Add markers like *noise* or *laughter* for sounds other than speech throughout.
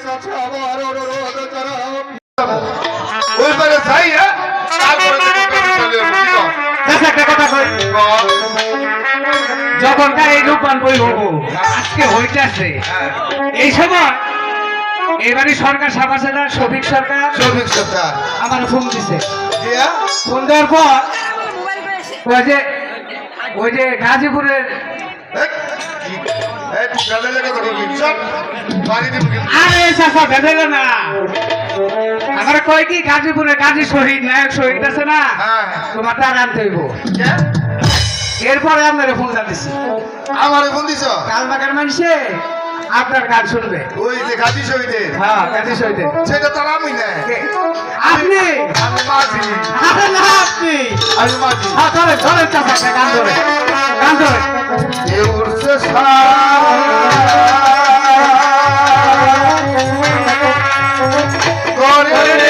কাছে আমার অনুরোধ করো ওই পারে যাই হ্যাঁ তারপরে দেখো তুমি চলে আসব, কি কও? চাচা একটা কথা কই কও। যখনকার এই রূপান বই হব আজকে হইতেছে হ্যাঁ, এই সময় এবারে সরকার সাবাসেরা শফিক সরকার শফিক সরকার। আমার ফোন দিছে দিয়া? ফোন দেওয়ার পর ওই যে ওই যে গাজীপুরের আরে চাচা বেঁধে না আমার কয় কি গাজীপুরে গাজী শহীদ নায়ক শহীদ আছে না হ্যাঁ। তোমার টাকা আনতে হইব এরপরে আপনার ফোন দিছি আমারে ফোন দিছ? কালবাগার মানুষে আপনার গান শুনবে ওই যে গাজী শহীদের। হ্যাঁ গাজী শহীদের সেটা তো আমি না। আপনি আমি মাঝি। আরে না আপনি আমি মাঝি। হ্যাঁ ধরে ধরে চাচা গান ধরে গান ধরে। করে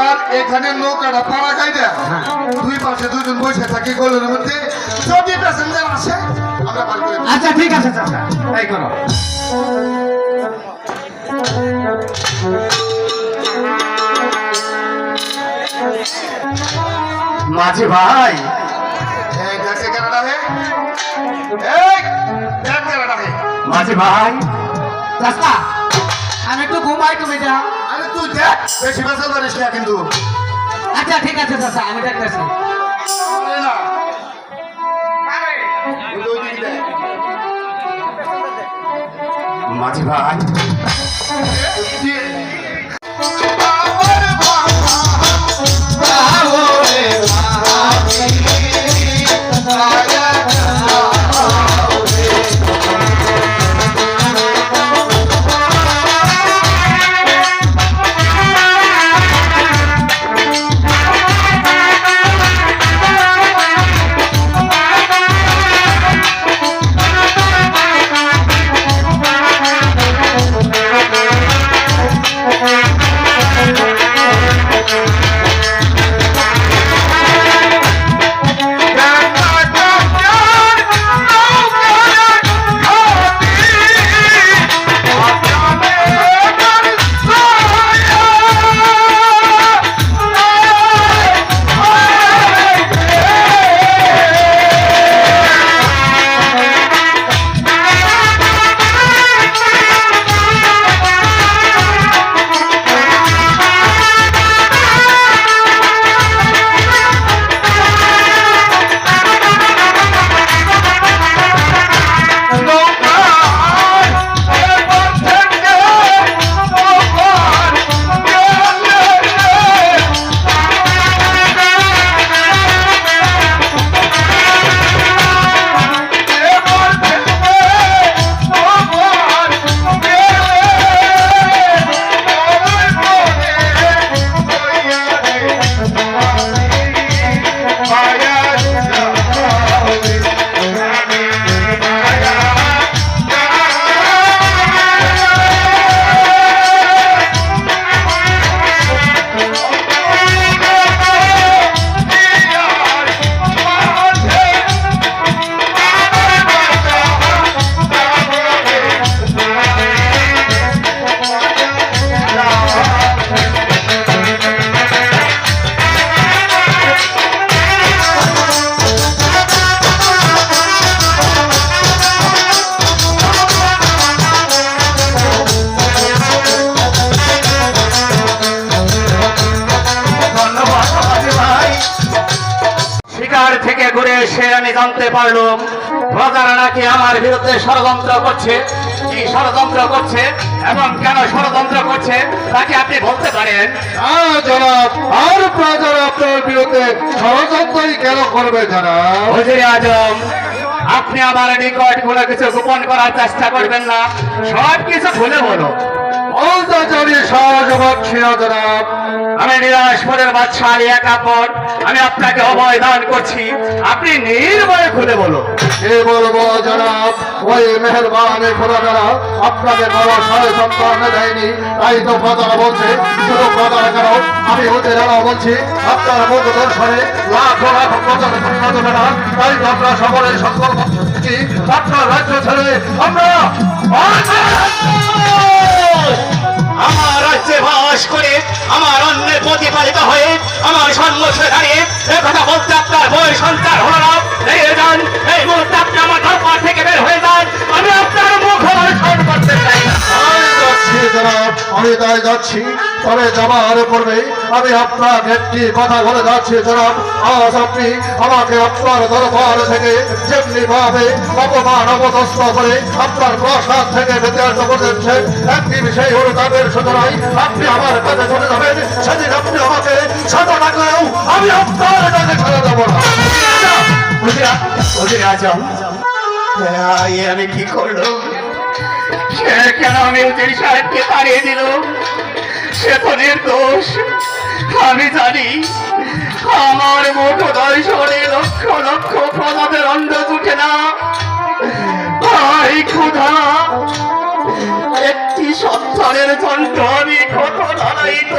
এবার এখানে নৌকাটা পাড়া খাই দেয় দুই পাশে দুজন বসে থাকি গোলের মধ্যে। যদি প্যাসেঞ্জার আসে আমরা বার করে দিই। আচ্ছা ঠিক আছে চাচা তাই করো। মাঝি ভাই। মাঝি ভাই। চাচা আমি একটু ঘুমাই তুমি যাও। তুই দেখ বেশি বেসা পারিস না কিন্তু আচ্ছা ঠিক আছে চাচা আমি দেখতেছি। মাঝি ভাই পারলাম। প্রজারা নাকি আমার বিরুদ্ধে ষড়যন্ত্র করছে। কি ষড়যন্ত্র করছে? এবং কেন ষড়যন্ত্র করছে? তাকে আপনি বলতে পারেন? জনাব। আর প্রজারা আপনার বিরুদ্ধে ষড়যন্ত্রই কেন করবে জনাব? হুজুরে আজম আপনি আমার নিকট কোনো কিছু গোপন করার চেষ্টা করবেন না। সব কিছু খুলে বলো আমি নিরাশপুরের বাচ্চা আলী একাপন আমি আপনাকে অভয় দান করছি। আপনি নির্ভয়ে খুলে বলো এ বলব জনাব, ওই মেহরবান খোদারা আপনাদের বড় সাড়ে সন্তান দেয়নি। তাই তো প্রজারা বলছে, শুধু প্রজারা কেন? আমি হতে রাও বলছি, আপনার মুখ দর্শনে লাখ লাখ প্রজারা সন্তান না তাই তো আপনার সকলের সংকল্প আপনার রাজ্য ছেড়ে আমরা আমার রাজ্যে বাস করে আমার অন্যের প্রতিপালিত হয়ে আমার সম্মুখে দাঁড়িয়ে কথা আমি তাই যাচ্ছি, তবে যাবার পূর্বে আমি আপনাকে একটি কথা বলে যাচ্ছি, জনাব। আজ আপনি আমাকে আপনার দরবার থেকে যেমনি ভাবে অপমান, অপদস্থ করে আপনার প্রসাদ থেকে বিতাড়িত করে দিচ্ছেন একটি বিষয় হল তাদের সুতরাং আপনি আমার কাছে চলে যাবেন। সেদিন আপনি আমাকে ছোট ডাকলেও আমি আপনার কাছে ছেড়ে দেবো না। হুজুরা হুজুরে আজম আমি কি করল সে কেন আমি উজির সাহেবকে তাড়িয়ে দিল? সে তো নির্দোষ। আমি জানি আমার মুখ দর্শনে লক্ষ লক্ষ প্রজাদের অন্ধ জুটে না। ভাই ক্ষুধা, একটি সন্তানের যন্ত্র আমি কত লড়াইত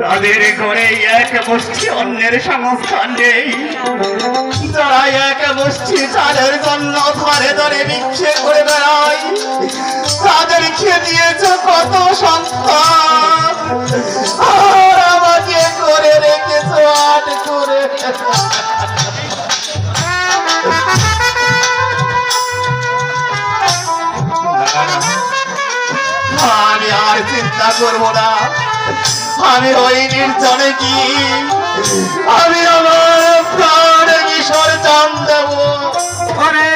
তাদের ঘরে এক মুষ্টি অন্যের সংস্থান নেই। যারা এক মুষ্টি চালের জন্য ধরে ধরে ভিক্ষে করে বেড়ায়। তাদের খেয়ে দিয়েছ কত সন্তান। আমাকে করে রেখেছ করে। *laughs* আমি আর চিন্তা করব না। আমি ওই নির্জনে কি? আমি আমার প্রাণ কিশোর চান দেব ওরে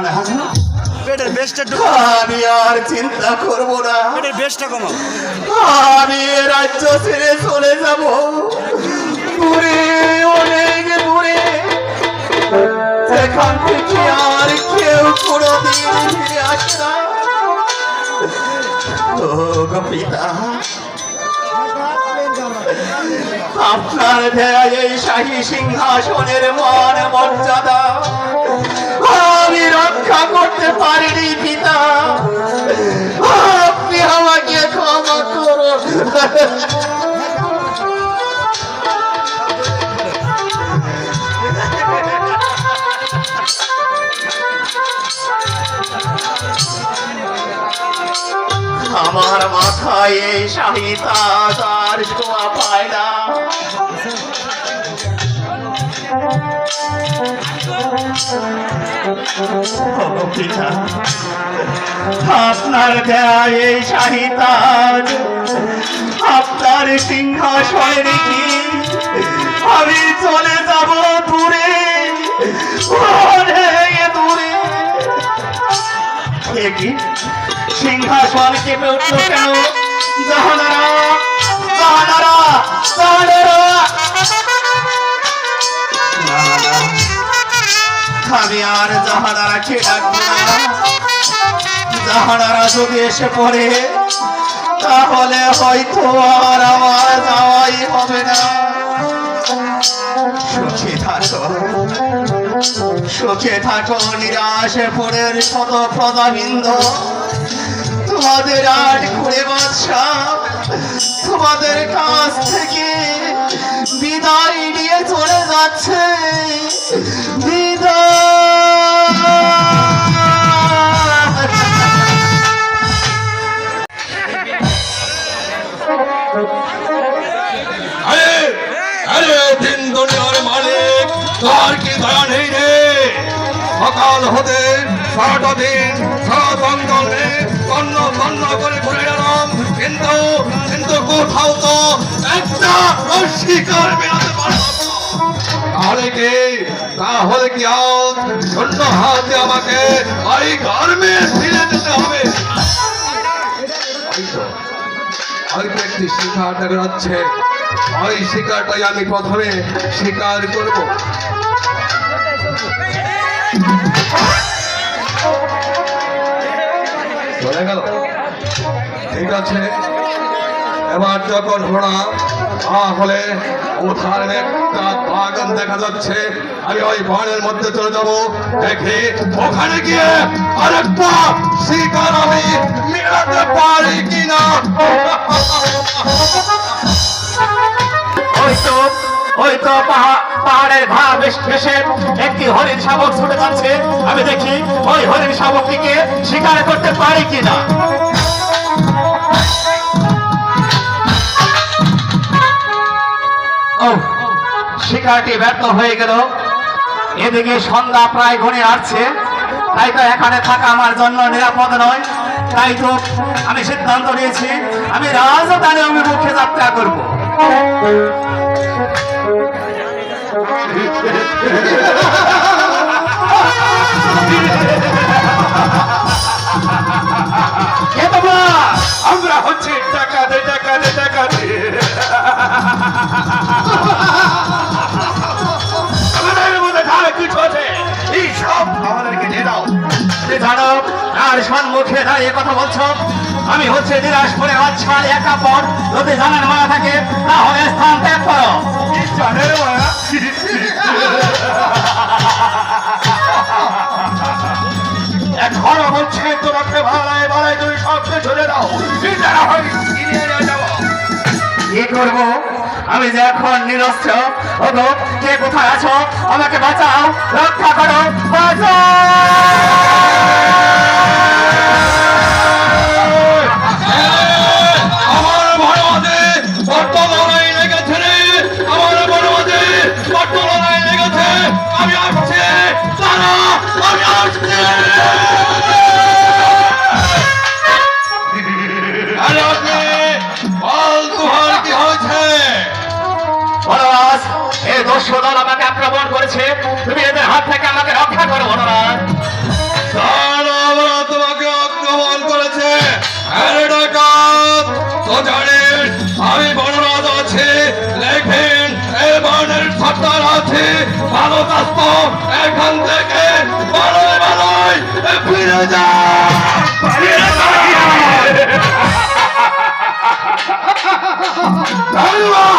না? পেটের বেশটা আমি আর চিন্তা করব না। পেটের বেশটা কমাও। আমি রাজ্য ছেড়ে চলে যাব। দূরে অনেক দূরে। সেখান থেকে আর কেউ কোনোদিন ফিরে আসে না। পিতা। আপনার দেয়া এই শাহী সিংহাসনের মান মর্যাদা। আমি রক্ষা করতে পারিনি পিতা। আপনি আমাকে ক্ষমা করুন। আমার মাথায় এই শাহিতা তার শোয়া পায় আপনার দেয়া এই শাহিতাজ, আপনার সিংহাসনে রেখে আমি চলে যাব দূরে দূরে। সিংহাসন কেঁপে উঠল কেন? জাহানারা জাহানারা! আমি আর জাহানারাকে ডাকবো না জাহানারা যদি এসে পড়ে, তাহলে হয়তো আর আমার যাওয়াই হবে না। সুখে থাকো সুখে থাকো, নিরাশে পড়ের শত প্রজাবৃন্দ। তোমাদের আট ঘুরে বাদশা তোমাদের কাছ থেকে বিদায় নিয়ে চলে যাচ্ছে। আরে আরে দিন দুনিয়ার মালিক তোর কি দয়া নেই রে সকাল হতে সারাটা দিন সারা জঙ্গলে তন্ন তন্ন করে ঘুরে গেলাম কিন্তু কিন্তু কোথাও তো একটা শিকার বেরোতে পারলাম। তাহলে কি তাহলে কি আজ শূন্য হাতে আমাকে বাড়ি গরমে ফিরে যেতে হবে। হয়তো একটি শিকার দেখা যাচ্ছে ওই শিকারটাই আমি প্রথমে শিকার করব। চলে গেল। ঠিক আছে। এবার যখন ঘোড়া তাহলে ওখানে একটা বাগান দেখা যাচ্ছে, আমি ওই বনের মধ্যে চলে যাব। দেখি ওখানে গিয়ে আরেকটা শিকার আমি মেলাতে পারি কিনা। ওই তো ওই তো পাহাড়ের ঘা ভেসে একটি হরিণ শাবক ছুটে যাচ্ছে। আমি দেখি ওই হরিণ শাবকটিকে শিকার করতে পারি কিনা। শিকারটি ব্যর্থ হয়ে গেল। এদিকে সন্ধ্যা প্রায় ঘনে আসছে। তাই তো এখানে থাকা আমার জন্য নিরাপদ নয়। তাই তো আমি সিদ্ধান্ত নিয়েছি, আমি রাজধানী অভিমুখে যাত্রা করব। আমরা হচ্ছে টাকা দে টাকা দে, টাকা আমাদের মধ্যে ধারে কিছু আছে এই সব আমাদেরকে দিয়ে দাও জানো আর সম্মুখে দাঁড়িয়ে কথা বলছো। আমি হচ্ছে নিরাশ করে আচ্ছা একা পর। যদি জানার মায়া থাকে তাহলে স্থান ত্যাগ করো। এখনও বলছে তোমাকে ভাড়ায় ভাড়ায় তুমি সবকে ঝরে দাও। করব? আমি যে এখন নিরস্ত্র ওগো কে কোথায় আছো? আমাকে বাঁচাও রক্ষা করো আমার যা ধন্যবাদ।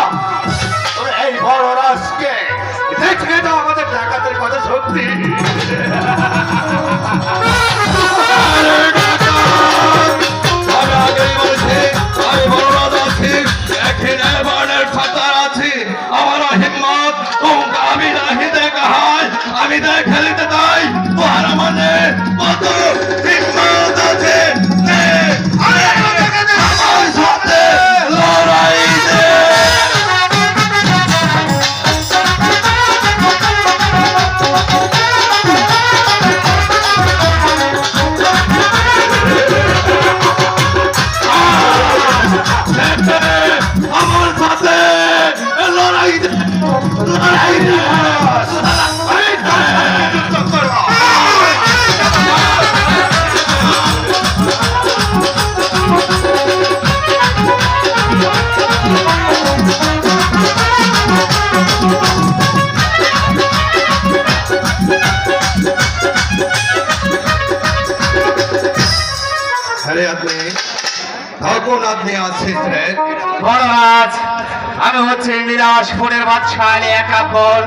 আপনি আছেন আমি হচ্ছে নিরাশপুরের বাদশাহ আলী একাকর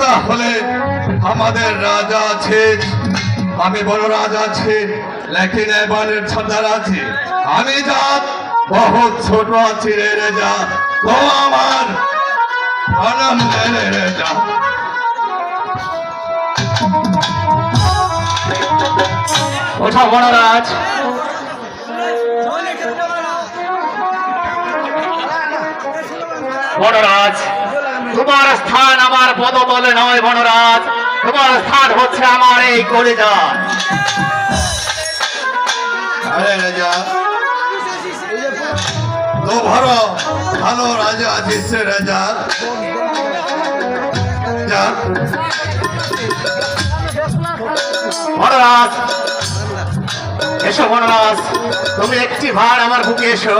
তাহলে আমাদের রাজা আছে আমি বড় রাজা আছে লেকিন এবারের ছাতার আছে। আমি যা বহুত ছোট আছি রে রে যা তো আমার প্রণাম রে রে যা ওঠা বড়রাজ বড়রাজ তোমার স্থান আমার পদতলে নয় বড়রাজ তোমার স্থান হচ্ছে আমার এই কলিজায় আরে রাজা তো ভালো রাজা আছিস রাজা। যা। বনরাজ এসো বনরাজ তুমি একটি ভার আমার বুকে এসো।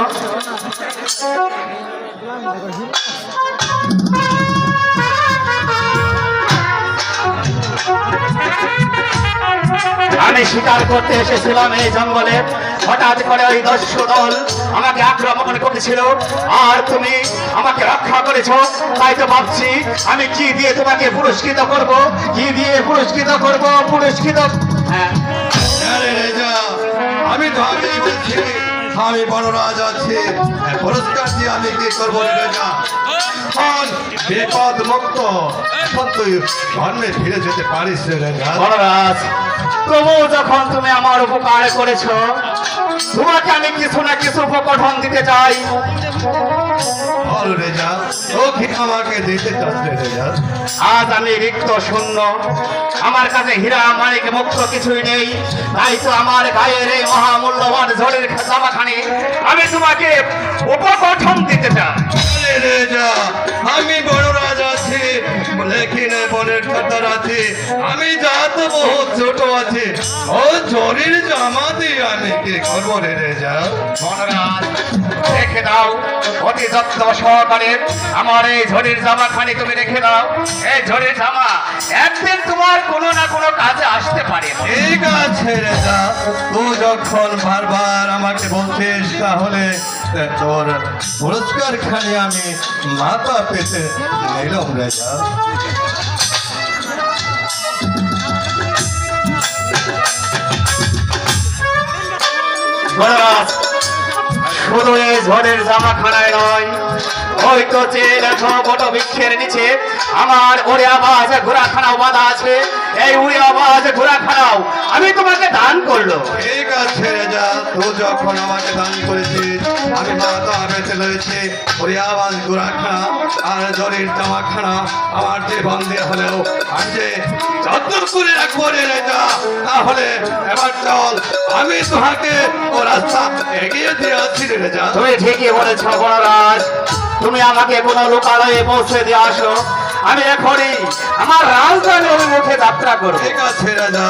আমি শিকার করতে এসেছিলাম এই জঙ্গলে। হঠাৎ করে ওই দস্যু দল আমাকে আক্রমণ করেছিল। আর তুমি আমাকে রক্ষা করেছ। তাই তো ভাবছি আমি কি দিয়ে তোমাকে পুরস্কৃত করব? কি দিয়ে পুরস্কৃত করব? পুরস্কৃত হ্যাঁ। আমি ধরে বলছি আমি বড় রাজ আছি। পুরস্কার দিয়ে আমি কি করব না বিপদ মুক্ত ধর্মে ফিরে যেতে পারিস রাজা। যখন তুমি আমার উপকার করেছ, তোমাকে আমি কিছু না কিছু উপকঠন দিতে চাই। বল রেজা ও কি আমাকে দিতে রে রেজা আজ আমি রিক্ত শূন্য। আমার কাছে হীরা মানিক মুক্ত কিছুই নেই। তাই তো আমার গায়ের এই মহামূল্যবান ঝড়ের জামাখানি আমি তোমাকে উপকঠন দিতে চাই। আমি বড় রাজ আছি লেকিন বনের ঠাটার আছি আমি যা তো বহুত আছি। ও জরির জামা দিয়ে আমি কি করব রে রেজা? বনরাজ রেখে দাও। অতি যত্ন সহকারে আমার এই ঝড়ের জামাখানি তুমি রেখে দাও। এই ঝড়ের জামা একদিন তোমার কোনো না কোনো কাজে আসতে পারে। ঠিক আছে রেজা তুই যখন বারবার আমাকে বলছিস তাহলে তোর পুরস্কার খালি আমি মাথা পেতে নিলাম রেজা। শুধু এই ঝড়ের জামাখানায় নয় ওই তো চেয়ে দেখো বট বৃক্ষের নিচে আমার ওরে আওয়াজ ঘোরাখানাও বাঁধা আছে। এই উড়ে আওয়াজ ঘোরাখানাও আমি তোমাকে দান করল। ঠিক আছে রেজা। যখন আমাকে দান করেছিস আমি মাথা বেঁচে রয়েছি। ওরে আওয়াজ গোড়াখানা আর জামাখানা আমার যে বন্দে হলেও আমি যে যত্ন করে রাখব রে রেজা। তাহলে এবার চল আমি তোমাকে ও রাস্তা এগিয়ে দিয়ে আসছি রে রেজা। তুমি ঠিকই বলেছ বনরাজ তুমি আমাকে কোনো লোকালয়ে পৌঁছে দিয়ে আসো আমি এখনই আমার রাজধানীর মুখে যাত্রা করব। ঠিক আছে, রাজা।